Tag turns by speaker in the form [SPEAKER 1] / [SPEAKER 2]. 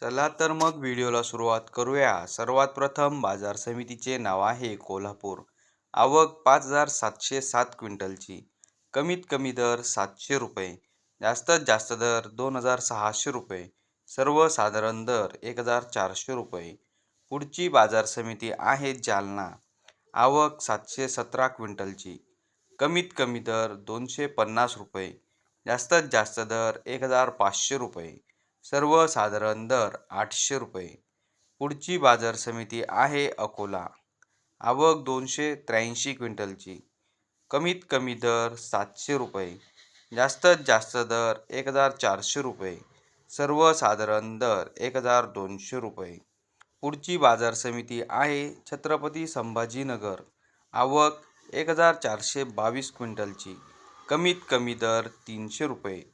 [SPEAKER 1] चला तर मग व्हिडिओला सुरुवात करूया. सर्वात प्रथम बाजार समितीचे नाव आहे कोल्हापूर. आवक पाच हजार सातशे सात क्विंटलची. कमीत कमी दर सातशे रुपये. जास्तीत जास्त दर दोन हजार सहाशे रुपये. सर्वसाधारण दर एक हजार चारशे रुपये. पुढची बाजार समिती आहे जालना. आवक सातशे सतरा क्विंटलची. कमीत कमी दर दोनशे पन्नास रुपये. जास्तीत जास्त दर एक हजार पाचशे रुपये. सर्वसाधारण दर आठशे रुपये. पुढची बाजार समिती आहे अकोला. आवक दोनशे त्र्याऐंशी क्विंटलची. कमीत कमी दर सातशे रुपये. जास्तीत जास्त दर एक हजार चारशे रुपये. सर्वसाधारण दर एक हजार दोनशे रुपये. पुढची बाजार समिती आहे छत्रपती संभाजीनगर. आवक एक हजार चारशे बावीस क्विंटलची. कमीत कमी दर तीनशे रुपये.